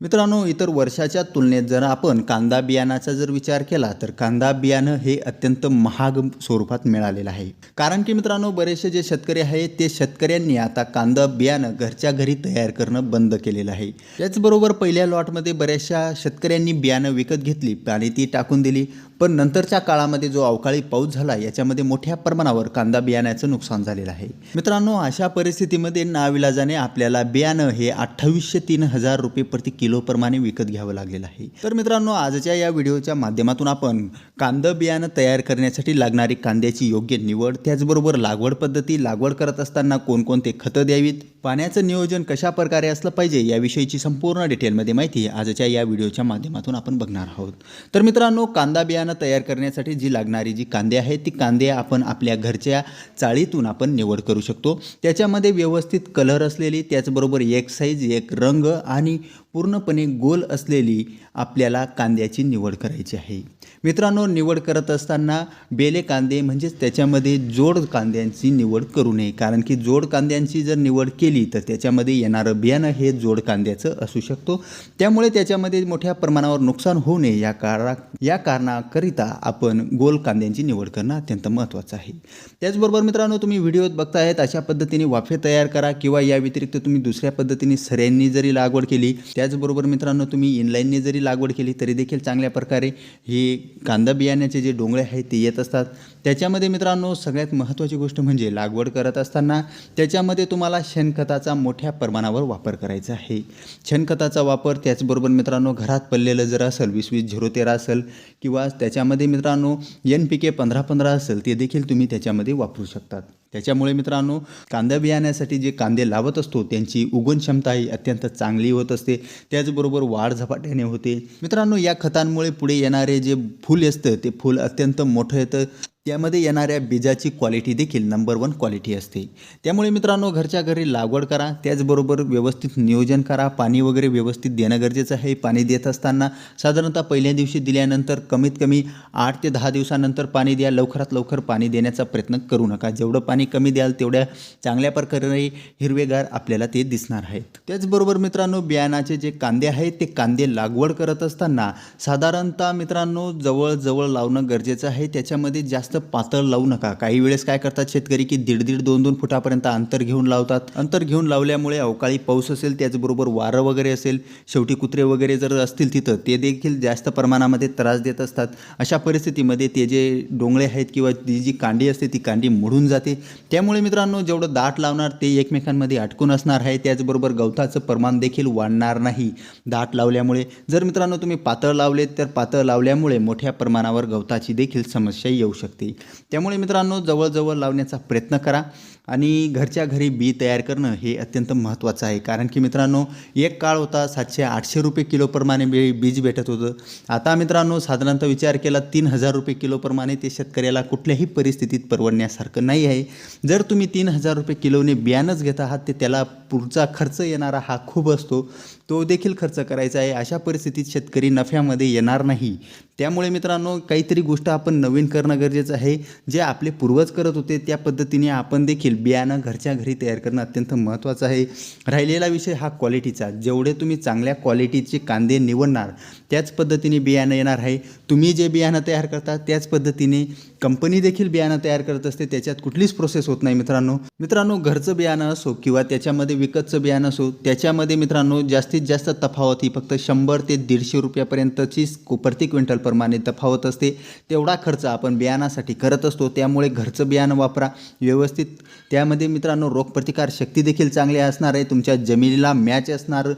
मित्रांनो इतर वर्षाच्या तुलनेत जर आपण कांदा बियाणाचा जर विचार केला तर कांदा बियाणं हे अत्यंत महाग स्वरूपात मिळालेलं आहे. कारण की मित्रांनो बरेचसे जे शेतकरी आहेत ते शेतकऱ्यांनी आता कांदा बियाणं घरच्या घरी तयार करणं बंद केलेलं आहे. त्याचबरोबर पहिल्या लॉटमध्ये बऱ्याचशा शेतकऱ्यांनी बियाणं विकत घेतली आणि ती टाकून दिली. पण नंतरच्या काळामध्ये जो अवकाळी पाऊस झाला याच्यामध्ये मोठ्या प्रमाणावर कांदा बियाण्याचं नुकसान झालेलं आहे. मित्रांनो अशा परिस्थितीमध्ये नाविलाजाने आपल्याला बियाणं हे अठ्ठावीसशे तीन हजार रुपये प्रति किलोप्रमाणे विकत घ्यावं लागलेलं आहे. तर मित्रांनो आजच्या या व्हिडिओच्या माध्यमातून आपण कांदा बियाणं तयार करण्यासाठी लागणारी कांद्याची योग्य निवड त्याचबरोबर लागवड पद्धती लागवड करत असताना कोणकोणते खतं द्यावीत पाण्याचं नियोजन कशा प्रकारे असलं पाहिजे याविषयीची संपूर्ण डिटेलमध्ये माहिती आजच्या या व्हिडिओच्या माध्यमातून आपण बघणार आहोत. तर मित्रांनो कांदा बियाणं तयार करण्यासाठी जी लागणारी जी कांदे आहेत ती कांदे आपण आपल्या घरच्या चाळीतून आपण निवड करू शकतो. त्याच्यामध्ये व्यवस्थित कलर असलेली त्याचबरोबर एक साईज एक रंग आणि पूर्णपणे गोल असलेली आपल्याला कांद्याची निवड करायची आहे. मित्रांनो निवड करत असताना बेले कांदे म्हणजेच त्याच्यामध्ये जोड कांद्यांची निवड करू नये. कारण की जोड कांद्यांची जर निवड केली तर त्याच्यामध्ये येणारं बियाणं हे जोड कांद्याचं असू शकतो. त्यामुळे त्याच्यामध्ये मोठ्या प्रमाणावर नुकसान होऊ नये. या कारणा या कारणाकरिता आपण गोल कांद्यांची निवड करणं अत्यंत महत्त्वाचं आहे. त्याचबरोबर मित्रांनो तुम्ही व्हिडिओत बघतायत अशा पद्धतीने वाफे तयार करा किंवा या व्यतिरिक्त तुम्ही दुसऱ्या पद्धतीने सऱ्यांनी जरी लागवड केली त्याचबरोबर मित्रांनो तुम्ही इनलाईनने जरी लागवड केली तरी देखील चांगल्या प्रकारे हे कांदा बियाण्याचे जे डोंगळे आहेत ते येत असतात. त्याच्यामध्ये मित्रांनो सगळ्यात महत्त्वाची गोष्ट म्हणजे लागवड करत असताना त्याच्यामध्ये तुम्हाला शेणखताचा मोठ्या प्रमाणावर वापर करायचा आहे. शेणखताचा वापर त्याचबरोबर मित्रांनो घरात पडलेलं जर असेल वीस वीस झिरो तेरा असेल किंवा त्याच्यामध्ये मित्रांनो एन पी के पंधरा पंधरा असेल ते देखील तुम्ही त्याच्यामध्ये वापरू शकतात. त्याच्यामुळे मित्रांनो कांदा बियाण्यासाठी जे कांदे लावत असतो त्यांची उगवण क्षमता ही अत्यंत चांगली होत असते. त्याचबरोबर वाढ झपाट्याने होते. मित्रांनो या खतांमुळे पुढे येणारे जे फूल असतं. ते फूल अत्यंत मोठं येतं. त्यामध्ये येणाऱ्या बीजाची क्वालिटी देखील नंबर वन क्वालिटी असते. त्यामुळे मित्रांनो घरच्या घरी लागवड करा. त्याचबरोबर व्यवस्थित नियोजन करा. पाणी वगैरे व्यवस्थित देणं गरजेचं आहे. पाणी देत असताना साधारणतः पहिल्या दिवशी दिल्यानंतर कमीत कमी आठ ते दहा दिवसानंतर पाणी द्या. लवकरात लवकर पाणी देण्याचा प्रयत्न करू नका. जेवढं पाणी कमी द्याल तेवढ्या चांगल्या प्रकारे हिरवेगार आपल्याला ते दिसणार आहेत. त्याचबरोबर मित्रांनो बियाणाचे जे कांदे आहेत ते कांदे लागवड करत असताना साधारणतः मित्रांनो जवळजवळ लावणं गरजेचं आहे. त्याच्यामध्ये जास्त पातळ लावू नका. काही वेळेस काय करतात शेतकरी की दीड दीड दोन दोन फुटापर्यंत अंतर घेऊन लावतात. अंतर घेऊन लावल्यामुळे अवकाळी पाऊस असेल त्याचबरोबर वारं वगैरे असेल शेवटी कुत्रे वगैरे जर असतील तिथं ते देखील जास्त प्रमाणामध्ये त्रास देत असतात. अशा परिस्थितीमध्ये ते जे डोंगळे आहेत किंवा ती जी कांडी असते ती कांडी मोडून जाते. त्यामुळे मित्रांनो जेवढं दाट लावणार ते एकमेकांमध्ये अटकून असणार आहे. त्याचबरोबर गवताचं प्रमाण देखील वाढणार नाही. दाट लावल्यामुळे जर मित्रांनो तुम्ही पातळ लावलेत तर पातळ लावल्यामुळे मोठ्या प्रमाणावर गवताची देखील समस्या येऊ शकते. त्यामुळे मित्रांनो जवळजवळ लावण्याचा प्रयत्न करा आणि घरच्या घरी बी तयार करणं हे अत्यंत महत्त्वाचं आहे. कारण की मित्रांनो एक काळ होता सातशे आठशे रुपये किलोप्रमाणे बी बीज भेटत होतं. आता मित्रांनो साधारणतः विचार केला तीन हजार रुपये किलोप्रमाणे ते शेतकऱ्याला कुठल्याही परिस्थितीत परवडण्यासारखं नाही आहे. जर तुम्ही तीन हजार रुपये किलोने बियाणंच घेत आहात ते त्याला पुढचा खर्च येणारा हा खूप असतो. तो देखील खर्च करायचा आहे. अशा परिस्थितीत शेतकरी नफ्यामध्ये येणार नाही. त्यामुळे मित्रांनो काहीतरी गोष्ट आपण नवीन करणं गरजेचं आहे जे आपले पूर्वज करत होते त्या पद्धतीने आपण देखील बियाणं घरच्या घरी तयार करणं अत्यंत महत्त्वाचं आहे. राहिलेला विषय हा क्वालिटीचा जेवढे तुम्ही चांगल्या क्वालिटीचे कांदे निवडणार त्याच पद्धतीने बियाणं येणार आहे. तुम्ही जे बियाणं तयार करता त्याच पद्धतीने कंपनी देखील बियाणं तयार करत असते त्याच्यात कुठलीच प्रोसेस होत नाही मित्रांनो. मित्रांनो घरचं बियाणं असो किंवा त्याच्यामध्ये विकतचं बियाणं असो त्याच्यामध्ये मित्रांनो जास्तीत जास्त तफावत ही फक्त शंभर ते दीडशे रुपयापर्यंतचीच प्रति क्विंटल प्रमाणे तफावत असते. तेवढा खर्च आपण बियाणासाठी करत असतो त्यामुळे घरचं बियाणं वापरा. व्यवस्थित त्यामध्ये मित्रांनो रोगप्रतिकार शक्ती देखील चांगली असणार आहे तुमच्या जमिनीला मॅच असणार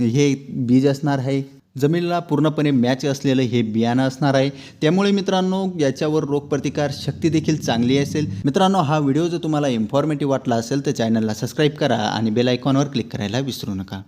हे बीज असणार आहे. जमिनीला पूर्णपणे मॅच असलेलं हे बियाणं असणार आहे. त्यामुळे मित्रांनो याच्यावर रोगप्रतिकार शक्ती देखील चांगली असेल. मित्रांनो हा व्हिडिओ जर तुम्हाला इन्फॉर्मेटिव्ह वाटला असेल तर चॅनलला सबस्क्राईब करा आणि बेल आयकॉनवर क्लिक करायला विसरू नका.